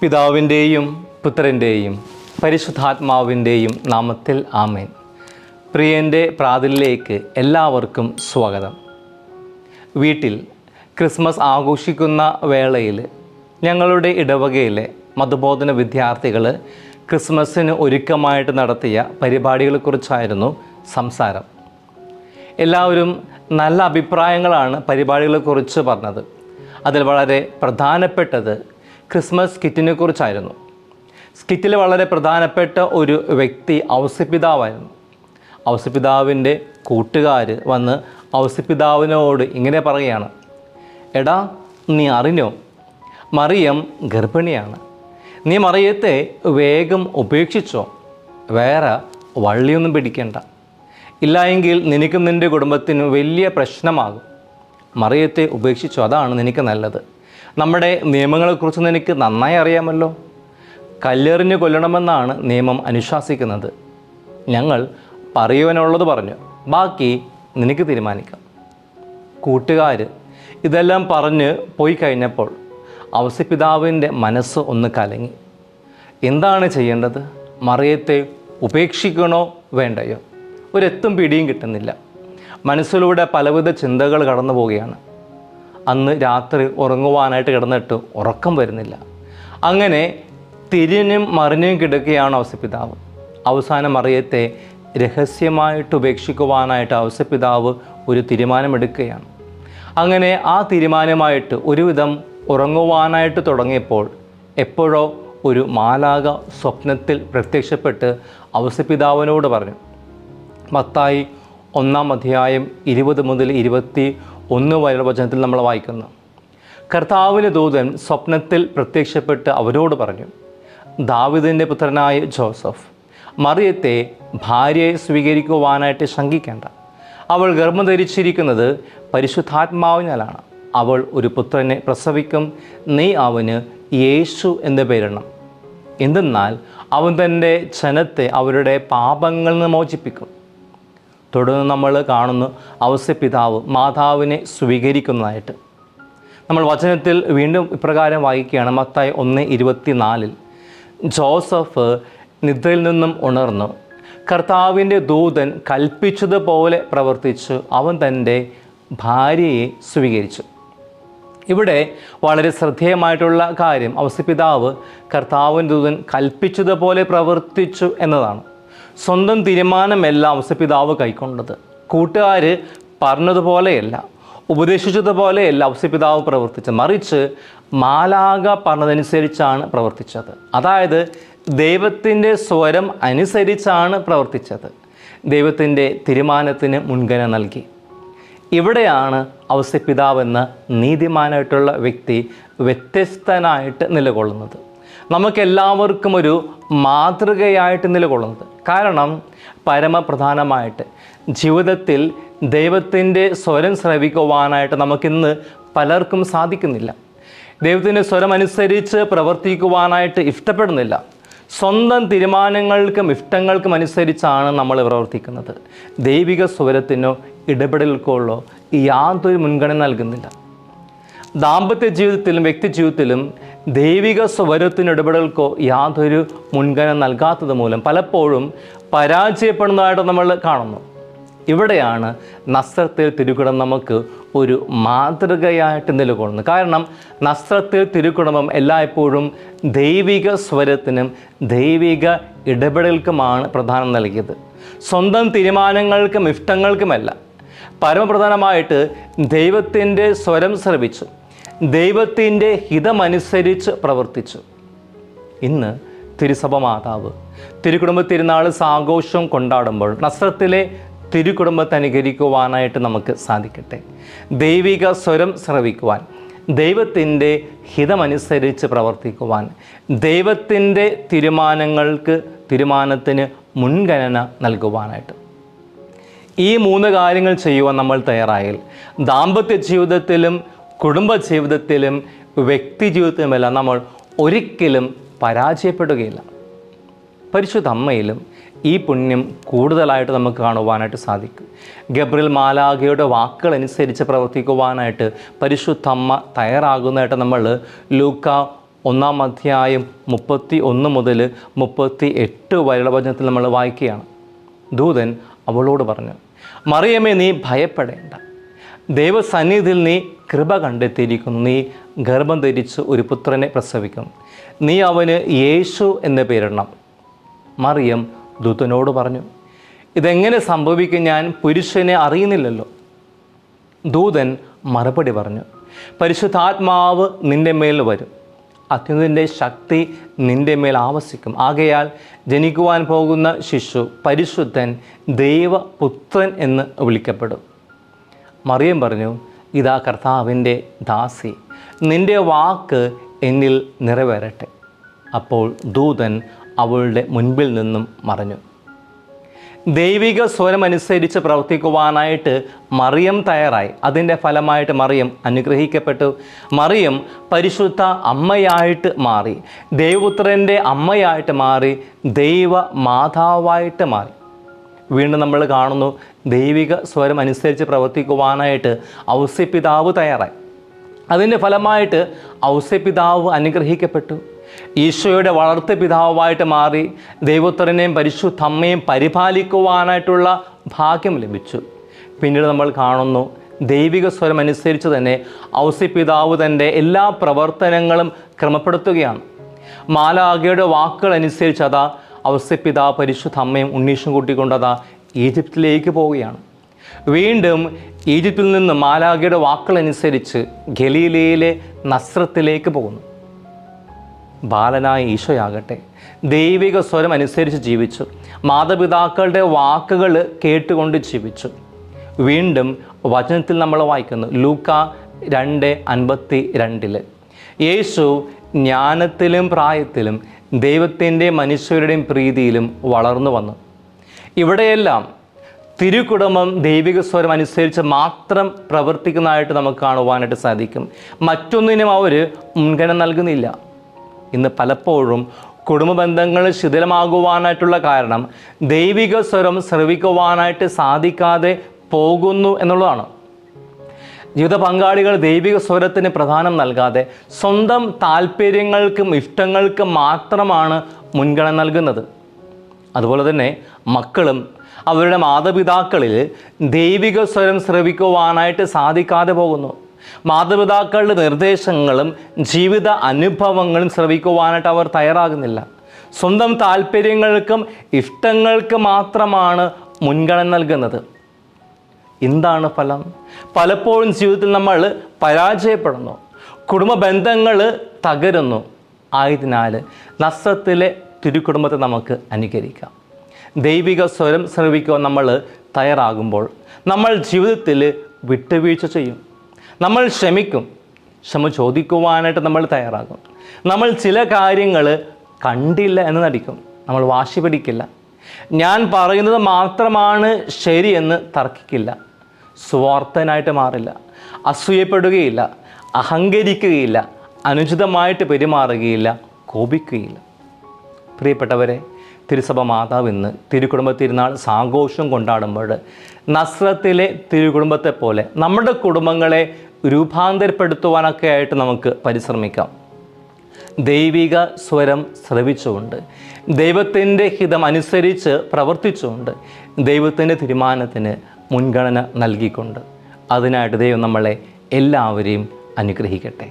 പിതാവിന്റെയും പുത്രന്റെയും പരിശുദ്ധാത്മാവിന്റെയും നാമത്തിൽ ആമേൻ. പ്രിയന്റെ പ്രാതിലേക്ക് എല്ലാവർക്കും സ്വാഗതം. വീട്ടിൽ ക്രിസ്മസ് ആഘോഷിക്കുന്ന വേളയിൽ ഞങ്ങളുടെ ഇടവകയിലെ മതബോധന വിദ്യാർത്ഥികൾ ക്രിസ്മസിന് ഒരുക്കമായിട്ട് നടത്തിയ പരിപാടികളെക്കുറിച്ചായിരുന്നു സംസാരം. എല്ലാവരും നല്ല അഭിപ്രായങ്ങളാണ് പരിപാടികളെക്കുറിച്ച് പറഞ്ഞത്. അതിൽ വളരെ പ്രധാനപ്പെട്ടത് ക്രിസ്മസ് കിറ്റിനെ കുറിച്ചായിരുന്നു. സ്കിറ്റിൽ വളരെ പ്രധാനപ്പെട്ട ഒരു വ്യക്തി ഔസപിതാവായിരുന്നു ഔസപിതാവിന്റെ കൂട്ടുകാർ വന്ന് ഔസപിതാവിനോട് ഇങ്ങനെ പറയുകയാണ്. എടാ നീ അറിഞ്ഞോ? മറിയം ഗർഭിണിയാണ്. നീ മറിയത്തെ വേഗം ഉപേക്ഷിച്ചോ? വേറെ വള്ളിയൊന്നും പിടിക്കണ്ട. ഇല്ലായെങ്കിൽ നിനക്കും നിന്റെ കുടുംബത്തിനും വലിയ പ്രശ്നമാകും. മറിയത്തെ ഉപേക്ഷിച്ചോ? അതാണ് നിനക്ക് നല്ലത്. നമ്മുടെ നിയമങ്ങളെക്കുറിച്ച് നിനക്ക് നന്നായി അറിയാമല്ലോ. കല്ലെറിഞ്ഞ് കൊല്ലണമെന്നാണ് നിയമം അനുശാസിക്കുന്നത്. ഞങ്ങൾ പറയുവാനുള്ളത് പറഞ്ഞു. ബാക്കി നിനക്ക് തീരുമാനിക്കാം. കൂട്ടുകാർ ഇതെല്ലാം പറഞ്ഞ് പോയി കഴിഞ്ഞപ്പോൾ ഔസപിതാവിന്റെ മനസ്സ് ഒന്ന് കലങ്ങി. എന്താണ് ചെയ്യേണ്ടത്? മറിയത്തെ ഉപേക്ഷിക്കണോ വേണ്ടയോ? ഒരെത്തും പിടിയും കിട്ടുന്നില്ല. മനസ്സിലൂടെ പലവിധ ചിന്തകൾ കടന്നു പോവുകയാണ് അന്ന് രാത്രി ഉറങ്ങുവാനായിട്ട് കിടന്നിട്ട് ഉറക്കം വരുന്നില്ല. അങ്ങനെ തിരിഞ്ഞും മറിഞ്ഞും കിടക്കുകയാണ് ഔസപിതാവ്. അവസാനം അറിയത്തെ രഹസ്യമായിട്ട് ഉപേക്ഷിക്കുവാനായിട്ട് ഔസപിതാവ് ഒരു തീരുമാനമെടുക്കുകയാണ്. അങ്ങനെ ആ തീരുമാനമായിട്ട് ഒരുവിധം ഉറങ്ങുവാനായിട്ട് തുടങ്ങിയപ്പോൾ എപ്പോഴോ ഒരു മാലാക സ്വപ്നത്തിൽ പ്രത്യക്ഷപ്പെട്ട് ഔസപിതാവിനോട് പറഞ്ഞു മത്തായി ഒന്നാം അധ്യായം ഇരുപത് മുതൽ ഇരുപത്തി ഒന്ന് വചനത്തിൽ നമ്മൾ വായിക്കുന്നു. കർത്താവിന് ദൂതൻ സ്വപ്നത്തിൽ പ്രത്യക്ഷപ്പെട്ട് അവരോട് പറഞ്ഞു ദാവിദിന്റെ പുത്രനായ ജോസഫ് മറിയത്തെ ഭാര്യയെ സ്വീകരിക്കുവാനായിട്ട് ശങ്കിക്കേണ്ട. അവൾ ഗർഭം ധരിച്ചിരിക്കുന്നത് പരിശുദ്ധാത്മാവിനാലാണ്. അവൾ ഒരു പുത്രനെ പ്രസവിക്കും. നീ അവന് യേശു എന്ന് പേരിടണം. എന്തെന്നാൽ അവൻ തന്റെ ജനത്തെ അവരുടെ പാപങ്ങളിൽ നിന്ന് മോചിപ്പിക്കും. തുടർന്ന് നമ്മൾ കാണുന്നു അവസ്യ പിതാവ് മാതാവിനെ സ്വീകരിക്കുന്നതായിട്ട്. നമ്മൾ വചനത്തിൽ വീണ്ടും ഇപ്രകാരം വായിക്കുകയാണ് മത്തായി ഒന്ന് ഇരുപത്തിനാലിൽ. ജോസഫ് നിദ്രയിൽ നിന്നും ഉണർന്നു. കർത്താവിന്റെ ദൂതൻ കൽപ്പിച്ചതുപോലെ പ്രവർത്തിച്ചു. അവൻ തന്റെ ഭാര്യയെ സ്വീകരിച്ചു. ഇവിടെ വളരെ ശ്രദ്ധേയമായിട്ടുള്ള കാര്യം ഔസപിതാവ് കർത്താവിന്റെ ദൂതൻ കൽപ്പിച്ചതുപോലെ പ്രവർത്തിച്ചു എന്നതാണ്. സ്വന്തം തീരുമാനമല്ല ഔസപിതാവ് കൈക്കൊണ്ടത്. കൂട്ടുകാർ പറഞ്ഞതുപോലെയല്ല ഉപദേശിച്ചതുപോലെയല്ല ഔസപിതാവ് പ്രവർത്തിച്ചത്. മറിച്ച് മാലാക പറഞ്ഞതനുസരിച്ചാണ് പ്രവർത്തിച്ചത്. അതായത് ദൈവത്തിന്റെ സ്വരം അനുസരിച്ചാണ് പ്രവർത്തിച്ചത്. ദൈവത്തിന്റെ തീരുമാനത്തിന് മുൻഗണന നൽകി. ഇവിടെയാണ് ഔസപിതാവ് എന്ന നീതിമാനായിട്ടുള്ള വ്യക്തി വ്യത്യസ്തനായിട്ട് നിലകൊള്ളുന്നത്. നമുക്കെല്ലാവർക്കും ഒരു മാതൃകയായിട്ട് നിലകൊള്ളുന്നത്. കാരണം പരമപ്രധാനമായിട്ട്. ജീവിതത്തിൽ ദൈവത്തിന്റെ സ്വരം ശ്രവിക്കുവാനായിട്ട് നമുക്കിന്ന് പലർക്കും സാധിക്കുന്നില്ല. ദൈവത്തിന്റെ സ്വരം അനുസരിച്ച് പ്രവർത്തിക്കുവാനായിട്ട് ഇഷ്ടപ്പെടുന്നില്ല. സ്വന്തം തീരുമാനങ്ങൾക്കും ഇഷ്ടങ്ങൾക്കും അനുസരിച്ചാണ് നമ്മൾ പ്രവർത്തിക്കുന്നത്. ദൈവിക സ്വരത്തിനോ ഇടപെടലുകളോ യാതൊരു മുൻഗണന നൽകുന്നില്ല. ദാമ്പത്യ ജീവിതത്തിലും വ്യക്തി ജീവിതത്തിലും ദൈവിക സ്വരത്തിന് ഇടപെടൽക്കോ യാതൊരു മുൻഗണന നൽകാത്തത് മൂലം പലപ്പോഴും പരാജയപ്പെടുന്നതായിട്ട് നമ്മൾ കാണുന്നു. ഇവിടെയാണ് നസ്രത്തിൽ തിരുക്കുടം നമുക്ക് ഒരു മാതൃകയായിട്ട് നിലകൊള്ളുന്നത്. കാരണം നസ്രത്തിൽ തിരുക്കുടുംബം എല്ലായ്പ്പോഴും ദൈവിക സ്വരത്തിനും ദൈവിക ഇടപെടൽക്കുമാണ് പ്രധാനം നൽകിയത്. സ്വന്തം തീരുമാനങ്ങൾക്കും ഇഷ്ടങ്ങൾക്കുമല്ല. പരമപ്രധാനമായിട്ട് ദൈവത്തിന്റെ സ്വരം ശ്രവിച്ചു. ദൈവത്തിന്റെ ഹിതമനുസരിച്ച് പ്രവർത്തിച്ചു. ഇന്ന് തിരുസഭ മാതാവ് തിരുക്കുടുംബ തിരുനാൾ സാഘോഷം കൊണ്ടാടുമ്പോൾ നസ്രത്തിലെ തിരുക്കുടുംബത്തെ അനുകരിക്കുവാനായിട്ട് നമുക്ക് സാധിക്കട്ടെ. ദൈവിക സ്വരം ശ്രവിക്കുവാൻ ദൈവത്തിന്റെ ഹിതമനുസരിച്ച് പ്രവർത്തിക്കുവാൻ ദൈവത്തിന്റെ തീരുമാനങ്ങൾക്ക് തീരുമാനത്തിന് മുൻഗണന നൽകുവാനായിട്ട്. ഈ മൂന്ന് കാര്യങ്ങൾ ചെയ്യുവാൻ നമ്മൾ തയ്യാറായാൽ ദാമ്പത്യ ജീവിതത്തിലും കുടുംബ ജീവിതത്തിലും വ്യക്തി ജീവിതത്തിലുമെല്ലാം നമ്മൾ ഒരിക്കലും പരാജയപ്പെടുകയില്ല. പരിശുദ്ധ അമ്മയിലും ഈ പുണ്യം കൂടുതലായിട്ട് നമുക്ക് കാണുവാനായിട്ട് സാധിക്കും. ഗബ്രിൽ മാലാഖയുടെ വാക്കുകൾ അനുസരിച്ച് പ്രവർത്തിക്കുവാനായിട്ട് പരിശുദ്ധ അമ്മ തയ്യാറാകുന്നതായിട്ട് നമ്മൾ ലൂക്ക ഒന്നാം അധ്യായം മുപ്പത്തി ഒന്ന് മുതൽ മുപ്പത്തി എട്ട് വരെയുള്ള വചനത്തിൽ നമ്മൾ വായിക്കുകയാണ്. ദൂതൻ അവളോട് പറഞ്ഞു മറിയമ്മേ നീ ഭയപ്പെടേണ്ട. ദൈവസന്നിധിയിൽ നീ കൃപ കണ്ടെത്തിയിരിക്കുന്നു. നീ ഗർഭം ധരിച്ച് ഒരു പുത്രനെ പ്രസവിക്കും. നീ അവന് യേശു എന്ന് പേരിടണം. മറിയം ദൂതനോട് പറഞ്ഞു ഇതെങ്ങനെ സംഭവിക്കും? ഞാൻ പുരുഷനെ അറിയുന്നില്ലല്ലോ. ദൂതൻ മറുപടി പറഞ്ഞു പരിശുദ്ധാത്മാവ് നിന്റെ മേൽ വരും. അത്യുതന്റെ ശക്തി നിന്റെ മേൽ ആവസിക്കും. ആകയാൽ ജനിക്കുവാൻ പോകുന്ന ശിശു പരിശുദ്ധൻ ദൈവപുത്രൻ എന്ന് വിളിക്കപ്പെടും. മറിയം പറഞ്ഞു ഇതാ കർത്താവിന്റെ ദാസി നിന്റെ വാക്ക് എന്നിൽ നിറവേറട്ടെ. അപ്പോൾ ദൂതൻ അവളുടെ മുൻപിൽ നിന്നും മറഞ്ഞു. ദൈവിക സ്വരമനുസരിച്ച് പ്രവർത്തിക്കുവാനായിട്ട് മറിയം തയ്യാറായി. അതിന്റെ ഫലമായിട്ട് മറിയം അനുഗ്രഹിക്കപ്പെട്ടു. മറിയം പരിശുദ്ധ അമ്മയായിട്ട് മാറി. ദൈവപുത്രന്റെ അമ്മയായിട്ട് മാറി. ദൈവ മാതാവായിട്ട് മാറി. വീണ്ടും നമ്മൾ കാണുന്നു ദൈവിക സ്വരം അനുസരിച്ച് പ്രവർത്തിക്കുവാനായിട്ട് ഔസ്യപിതാവ് തയ്യാറായി. അതിന്റെ ഫലമായിട്ട് ഔസ്യപിതാവ് അനുഗ്രഹിക്കപ്പെട്ടു. ഈശോയുടെ വളർത്ത പിതാവായിട്ട് മാറി ദൈവോത്തരനെയും പരിശുദ്ധ അമ്മയും പരിപാലിക്കുവാനായിട്ടുള്ള ഭാഗ്യം ലഭിച്ചു. പിന്നീട് നമ്മൾ കാണുന്നു ദൈവിക സ്വരം അനുസരിച്ച് തന്നെ ഔസ്യപിതാവ് തന്റെ എല്ലാ പ്രവർത്തനങ്ങളും ക്രമപ്പെടുത്തുകയാണ്. മാലാഖയുടെ വാക്കുകൾ അനുസരിച്ച് അതാ ഔസ്യപിതാവ് പരിശുദ്ധ അമ്മയും ഉണ്ണീഷും കൂട്ടിക്കൊണ്ടത് ഈജിപ്തിലേക്ക് പോവുകയാണ്. വീണ്ടും ഈജിപ്തിൽ നിന്ന് മാലാഖയുടെ വാക്കുകളനുസരിച്ച് ഗലീലയിലെ നസ്രത്തിലേക്ക് പോകുന്നു. ബാലനായ ഈശോയാകട്ടെ ദൈവിക സ്വരം അനുസരിച്ച് ജീവിച്ചു. മാതാപിതാക്കളുടെ വാക്കുകൾ കേട്ടുകൊണ്ട് ജീവിച്ചു. വീണ്ടും വചനത്തിൽ നമ്മൾ വായിക്കുന്നു ലൂക്ക രണ്ട് അൻപത്തി രണ്ടിൽ യേശു ജ്ഞാനത്തിലും പ്രായത്തിലും ദൈവത്തിന്റെ മനുഷ്യരുടെയും പ്രീതിയിലും വളർന്നു വന്നു. ഇവിടെയെല്ലാം തിരുക്കുടുംബം ദൈവിക സ്വരം അനുസരിച്ച് മാത്രം പ്രവർത്തിക്കുന്നതായിട്ട് നമുക്ക് കാണുവാനായിട്ട് സാധിക്കും. മറ്റൊന്നിനും അവർ മുൻഗണന നൽകുന്നില്ല. ഇന്ന് പലപ്പോഴും കുടുംബ ബന്ധങ്ങൾ ശിഥിലമാകുവാനായിട്ടുള്ള കാരണം ദൈവിക സ്വരം ശ്രവിക്കുവാനായിട്ട് സാധിക്കാതെ പോകുന്നു എന്നുള്ളതാണ്. ജീവിത പങ്കാളികൾ ദൈവിക സ്വരത്തിന് പ്രധാനം നൽകാതെ സ്വന്തം താല്പര്യങ്ങൾക്കും ഇഷ്ടങ്ങൾക്കും മാത്രമാണ് മുൻഗണന നൽകുന്നത്. അതുപോലെ തന്നെ മക്കളും അവരുടെ മാതാപിതാക്കളിൽ ദൈവിക സ്വരം ശ്രവിക്കുവാനായിട്ട് സാധിക്കാതെ പോകുന്നു. മാതാപിതാക്കളുടെ നിർദ്ദേശങ്ങളും ജീവിത അനുഭവങ്ങളും ശ്രവിക്കുവാനായിട്ട് അവർ തയ്യാറാകുന്നില്ല. സ്വന്തം താല്പര്യങ്ങൾക്കും ഇഷ്ടങ്ങൾക്കും മാത്രമാണ് മുൻഗണന നൽകുന്നത്. എന്താണ് ഫലം? പലപ്പോഴും ജീവിതത്തിൽ നമ്മൾ പരാജയപ്പെടുന്നു. കുടുംബ ബന്ധങ്ങൾ തകരുന്നു. ആയതിനാൽ നസ്രത്തിലെ തിരുക്കുടുംബത്തെ നമുക്ക് അനുകരിക്കാം. ദൈവിക സ്വരം ശ്രമിക്കുവാൻ നമ്മൾ തയ്യാറാകുമ്പോൾ നമ്മൾ ജീവിതത്തിൽ വിട്ടുവീഴ്ച ചെയ്യും. നമ്മൾ ക്ഷമിക്കും. ക്ഷമ ചോദിക്കുവാനായിട്ട് നമ്മൾ തയ്യാറാകും. നമ്മൾ ചില കാര്യങ്ങൾ കണ്ടില്ല എന്ന് നടിക്കും. നമ്മൾ വാശി പിടിക്കില്ല. ഞാൻ പറയുന്നത് മാത്രമാണ് ശരിയെന്ന് തർക്കിക്കില്ല. സ്വാർത്ഥനായിട്ട് മാറില്ല അസൂയപ്പെടുകയില്ല അഹങ്കരിക്കുകയില്ല അനുചിതമായിട്ട് പെരുമാറുകയില്ല കോപിക്കുകയില്ല. പ്രിയപ്പെട്ടവരെ തിരുസഭ മാതാവ് ഇന്ന് തിരുക്കുടുംബ തിരുനാൾ സാഘോഷം കൊണ്ടാടുമ്പോൾ നസ്രത്തിലെ തിരുകുടുംബത്തെ പോലെ നമ്മുടെ കുടുംബങ്ങളെ രൂപാന്തരപ്പെടുത്തുവാനൊക്കെ ആയിട്ട് നമുക്ക് പരിശ്രമിക്കാം. ദൈവിക സ്വരം ശ്രവിച്ചുകൊണ്ട് ദൈവത്തിന്റെ ഹിതം അനുസരിച്ച് പ്രവർത്തിച്ചുകൊണ്ട് ദൈവത്തിന്റെ തീരുമാനത്തിന് മുൻഗണന നൽകിക്കൊണ്ട് അതിനായിട്ട് ദൈവം നമ്മളെ എല്ലാവരെയും അനുഗ്രഹിക്കട്ടെ.